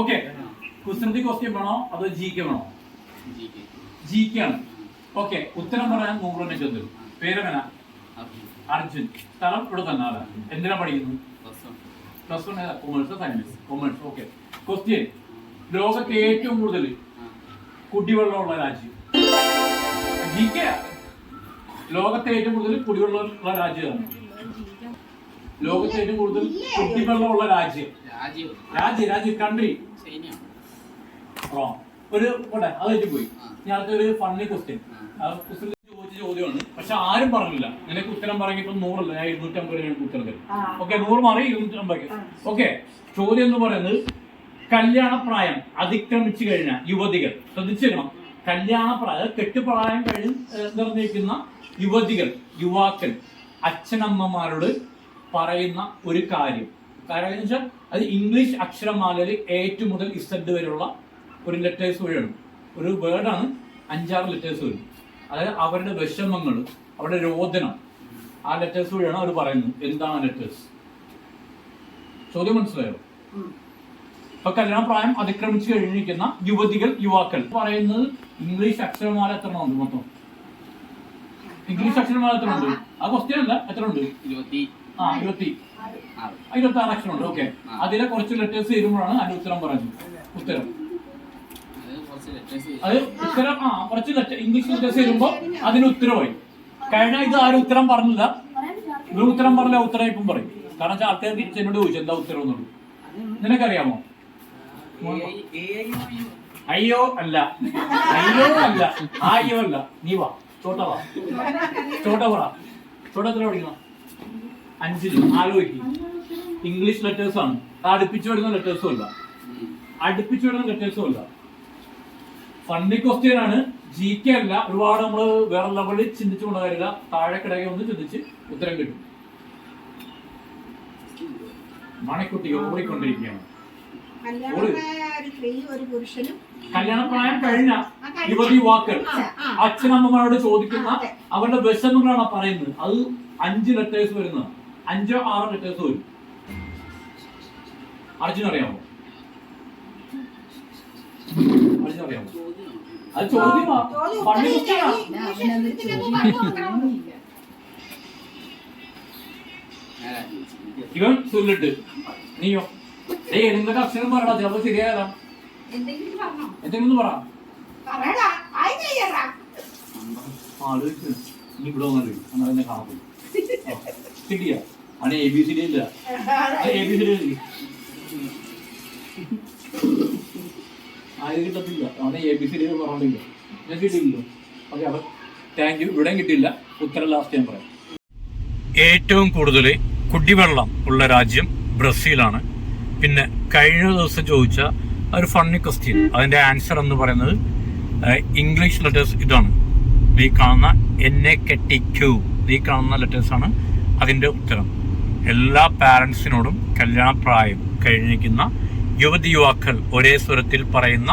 Okay. കുസൃതി question വേണോ? അതോ ജി കെ വേണോ? ജി കെ ആണ്. ഓക്കെ. ഉത്തരം പറയാൻ നൂറ് തന്നെ ചോദ്യം പേരെങ്ങനെ അർജുൻ. സ്ഥലം ഇവിടെ തന്നെ അതെ എന്തിനാ പഠിക്കുന്നു? Plus one commerce science commerce okay. Question ലോകത്തെ ഏറ്റവും കൂടുതൽ കുടിവെള്ളമുള്ള രാജ്യം? ജി കെ ലോകത്തെ ഏറ്റവും കൂടുതൽ കുടിവെള്ളമുള്ള രാജ്യമാണ് ലോകത്തെ ഏറ്റവും കൂടുതൽ കുടിവെള്ളമുള്ള രാജ്യം. രാജ്യം. രാജ്യം കൺട്രി റോങ് ഒരു പോട്ടെ അത് പോയി. ഞാൻ അടുത്ത ഒരു ഫണ്ണി ക്വസ്റ്റ്യൻ ക്വസ്റ്റ്യൻ ചോദിച്ച ചോദ്യമാണ്. പക്ഷെ ആരും പറഞ്ഞില്ല. നിനക്ക് ഉത്തരം പറഞ്ഞിപ്പോ നൂറല്ല? ഞാൻ ഇരുന്നൂറ്റമ്പത് രൂപ ഉത്തരം തരും. ഓക്കെ നൂറ് മാറി ഇരുന്നൂറ്റമ്പത് ഓക്കെ ചോദ്യം എന്ന് പറയുന്നത് കല്യാണപ്രായം അതിക്രമിച്ചു കഴിഞ്ഞ യുവതികൾ. ശ്രദ്ധിച്ചിരണം കല്യാണപ്രായം കെട്ടുപ്രായം കഴിഞ്ഞ് നിർണയിക്കുന്ന യുവതികൾ യുവാക്കൾ അച്ഛനമ്മമാരോട് പറയുന്ന ഒരു കാര്യം. കാരണം എന്ന് വെച്ചാൽ അത് ഇംഗ്ലീഷ് അക്ഷരമാലയിൽ ഏറ്റവും മുതൽ ഇസഡ് വരെയുള്ള ഒരു ലെറ്റേഴ്സ് വഴിയാണ് ഒരു വേർഡാണ് അഞ്ചാറ് ലെറ്റേഴ്സ് വരും. അതായത് അവരുടെ വിഷമങ്ങൾ അവരുടെ രോദനം ആ ലെറ്റേഴ്സ് വഴിയാണ് അവർ പറയുന്നത്. എന്താണ് ലെറ്റേഴ്സ് ചോദ്യം മനസ്സിലായോ? ഇപ്പൊ കല്യാണ പ്രായം അതിക്രമിച്ചു കഴിഞ്ഞിരിക്കുന്ന യുവതികൾ യുവാക്കൾ. പറയുന്നത് ഇംഗ്ലീഷ് അക്ഷരമാല എത്ര ഉണ്ട് മൊത്തം? ഇംഗ്ലീഷ് അക്ഷരമാല എത്ര ഉണ്ട് ആ ക്വസ്റ്റ്യൻ അല്ല എത്ര ഉണ്ട് ഇരുപത്തി ആ, ഇരുപത്തി. ആറ് അക്ഷരം ഉണ്ട്. ഓക്കെ അതിലെ കുറച്ച് ലെറ്റേഴ്സ് വരുമ്പോഴാണ് അതിന്റെ ഉത്തരം പറഞ്ഞു ഉത്തരം. അത് ഉത്തരം ആ കുറച്ച് ലെറ്റർ ഇംഗ്ലീഷ് ലെറ്റേഴ്സ് വരുമ്പോ അതിന് ഉത്തരവായി കഴിഞ്ഞ ഇത് ആരും ഉത്തരം പറഞ്ഞില്ല. ഇവർ ഉത്തരം പറഞ്ഞില്ല ഉത്തരം ഇപ്പം പറയും. കാരണം വെച്ചാൽ ആൾക്കാർക്ക് എന്നോട് ചോദിച്ചു എന്താ ഉത്തരം എന്നുള്ളൂ നിനക്കറിയാമോ? അയ്യോ അല്ല. അയ്യോ അല്ല. ആയോ അയ്യോ അല്ല. നീ വാ. ചോട്ട വാ. ചോട്ട പറ. ചോട്ട എത്ര പഠിക്കണം? അഞ്ചിൽ ആലോചിക്കും ഇംഗ്ലീഷ് ലെറ്റേഴ്സ് ആണ്. അടുപ്പിച്ചു വിടുന്ന ലെറ്റേഴ്സും അല്ല. അടുപ്പിച്ചു വിടുന്ന ലെറ്റേഴ്സും അല്ല. ഫണ്ടി ക്വസ്റ്റ്യൻ ആണ്. ജി കെ അല്ല. ഒരുപാട് നമ്മൾ വേറെ ലെവലിൽ ചിന്തിച്ചു കൊണ്ട കാര്യമില്ല. താഴെ കിടകെ ഒന്ന് ചിന്തിച്ച് ഉത്തരം കിട്ടും. മണിക്കുട്ടി ഓടിക്കൊണ്ടിരിക്കുകയാണ്. കല്യാണ പ്രായം കഴിഞ്ഞ. യുവതി വാക്കൾ. അച്ഛനമ്മമാരോട് ചോദിക്കുന്ന അവരുടെ വിഷമങ്ങളാണ് പറയുന്നത്. അത് അഞ്ച് ലെറ്റേഴ്സ് വരുന്നത് അഞ്ചോ ആറോ ലെറ്റേഴ്സ് വരും അർജുൻ അറിയാമോ? അർജുൻ അറിയാമോ? അത് ചോദ്യമാ. ഇവൻ സുല്ലിട്ട്. നീയോ? എന്തൊക്കെ അക്ഷരം പറയടാ ചിലപ്പോ ശരിയായതാ. എന്തെങ്കിലും പറഞ്ഞോ? പറ. ആലോചിച്ചു ഇനി ഇവിടെ വന്നു കാണാൻ കിട്ടിയ? അവന് എ ബി സി ഡി ഇല്ല. എ ബി സി ഡി ആരും കിട്ടത്തില്ല. അവനെ എ ബി സി ഡി പറഞ്ഞില്ല. ഞാൻ കിട്ടിയില്ലല്ലോ ഓക്കെ അപ്പൊ താങ്ക് യു ഇവിടെയും കിട്ടിയില്ല. ഉത്തരം ലാസ്റ്റ് ഞാൻ പറയാം. ഏറ്റവും കൂടുതൽ കുടിവെള്ളം ഉള്ള രാജ്യം ബ്രസീലാണ്. പിന്നെ കഴിഞ്ഞ ദിവസം ചോദിച്ച ഒരു ഫണ്ണി ക്വസ്റ്റ്യൻ അതിന്റെ ആൻസർ എന്ന് പറയുന്നത് ഇംഗ്ലീഷ് ലെറ്റേഴ്സ് ഇതാണ്. നീ കാണുന്ന എൻ എ നീ ക്യൂ ഈ കാണുന്ന ലെറ്റേഴ്സ് ആണ് അതിന്റെ ഉത്തരം. എല്ലാ പാരൻസിനോടും കല്യാണപ്രായം കഴിഞ്ഞിരിക്കുന്ന യുവതി യുവാക്കൾ ഒരേ സ്വരത്തിൽ പറയുന്ന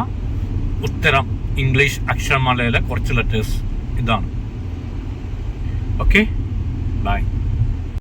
ഉത്തരം ഇംഗ്ലീഷ് അക്ഷരമാലയിലെ കുറച്ച് ലെറ്റേഴ്സ് ഇതാണ്. Okay bye